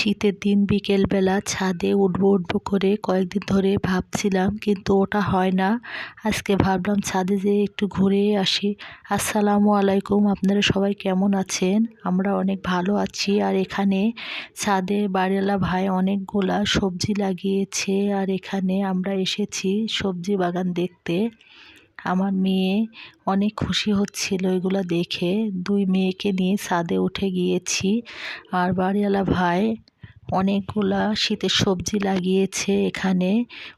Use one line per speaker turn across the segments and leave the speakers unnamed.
শীতের দিন বিকেলবেলা ছাদে উঠবো উঠবো করে কয়েকদিন ধরে ভাবছিলাম, কিন্তু ওটা হয় না। আজকে ভাবলাম ছাদে যেয়ে একটু ঘুরে আসি। আসসালামু আলাইকুম, আপনারা সবাই কেমন আছেন? আমরা অনেক ভালো আছি আর এখানে ছাদে বাড়িওয়ালা ভাই অনেকগুলা সবজি লাগিয়েছে আর এখানে আমরা এসেছি সবজি বাগান দেখতে। আমার মেয়ে অনেক খুশি হচ্ছিল এগুলো দেখে। দুই মেয়েকে নিয়ে ছাদে উঠে গিয়েছি। আর বাড়িওয়ালা ভাই অনেকগুলা শীতের সবজি লাগিয়েছে এখানে।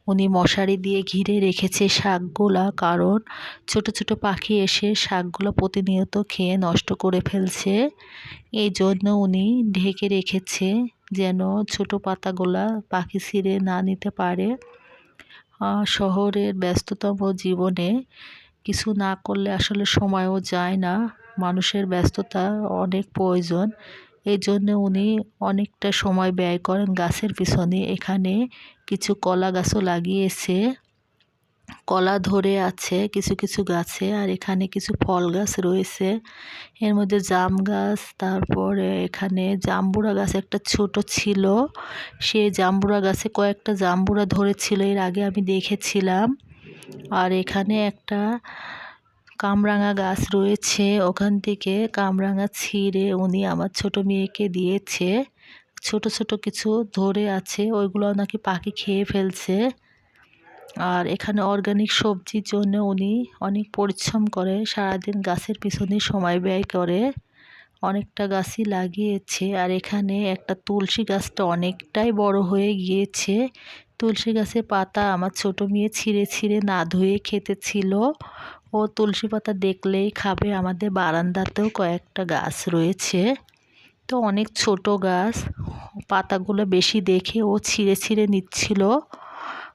উনি মশারি দিয়ে ঘিরে রেখেছে শাকগুলা কারণ ছোট ছোট পাখি এসে শাকগুলো প্রতিনিয়ত খেয়ে নষ্ট করে ফেলছে। এই জন্য উনি ঢেকে রেখেছে যেন ছোট পাতাগুলা পাখি ছিঁড়ে না নিতে পারে। শহরের ব্যস্ততম জীবনে কিছু না করলে আসলে সময়ও যায় না। মানুষের ব্যস্ততা অনেক প্রয়োজন। এই জন্য উনি অনেকটা সময় ব্যয় করেন গাছের পিছনে। এখানে কিছু কলা গাছও লাগিয়েছে। কলা ধরে আছে, কিছু কিছু গাছে, আর এখানে কিছু ফল গাছ রয়েছে। এর মধ্যে জাম গাছ, তারপরে এখানে জাম্বুরা গাছ একটা ছোট ছিল। সেই জাম্বুরা গাছে কয়েকটা জাম্বুরা ধরেছিল, এর আগে আমি দেখেছিলাম। আর এখানে একটা কামরাঙা গাছ রয়েছে, ওখান থেকে কামরাঙা ছিঁড়ে উনি আমার ছোট মেয়েকে দিয়েছে। ছোট ছোট কিছু ধরে আছে, ওইগুলো নাকি পাখি খেয়ে ফেলছে। আর এখানে অর্গানিক সবজির জন্য উনি অনেক পরিশ্রম করে, সারাদিন গাছের পিছনে সময় ব্যয় করে। অনেকটা গাছই লাগিয়েছে আর এখানে একটা তুলসী গাছটা অনেকটাই বড় হয়ে গিয়েছে। তুলসী গাছের পাতা আমার ছোট মেয়ে ছিঁড়ে ছিঁড়ে না ধুয়ে খেতে ছিল। ও তুলসী পাতা দেখলেই খাবে। আমাদের বারান্দাতেও কয়েকটা গাছ রয়েছে। তো অনেক ছোট গাছ। পাতাগুলো বেশি দেখে ও ছিঁড়ে ছিঁড়ে নিচ্ছিল।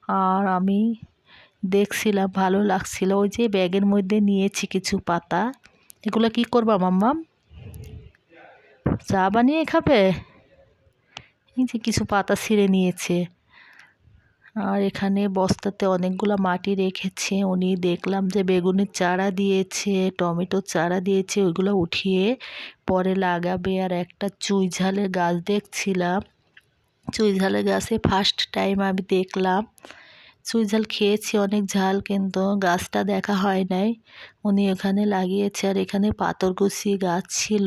আর আমি দেখছিলাম, ভালো লাগছিল। ওই যে ব্যাগের মধ্যে নিয়েছি কিছু পাতা। এগুলো কি করবা, মাম্মাম? চা বানিয়ে খাবে? এই যে কিছু পাতা ছিঁড়ে নিয়েছে। আর এখানে বস্তাতে অনেকগুলো মাটি রেখেছে। উনি দেখলাম যে বেগুনের চারা দিয়েছে, টমেটোর চারা দিয়েছে, ওইগুলো উঠিয়ে পরে লাগাবে। আর একটা চুই ঝালের গাছ দেখছিলাম। চুই ঝালের গাছে ফার্স্ট টাইম আমি দেখলাম। চুইঝাল খেয়েছি, অনেক ঝাল কিন্তু গাছটা দেখা হয় নাই। উনি এখানে লাগিয়েছে আর এখানে পাথরকুচি গাছ ছিল।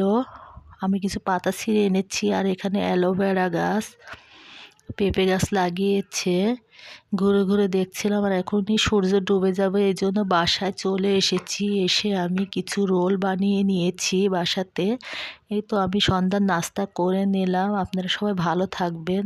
আমি কিছু পাতা ছিঁড়ে এনেছি আর এখানে অ্যালোভেরা গাছ। পেঁপে গাছ লাগিয়েছে। ঘুরে ঘুরে দেখছিলাম আর এখনই সূর্য ডুবে যাবে, এই জন্য বাসায় চলে এসেছি। এসে আমি কিছু রোল বানিয়ে নিয়েছি বাসাতে। এই তো আমি সন্ধ্যার নাস্তা করে নিলাম। আপনারা সবাই ভালো থাকবেন।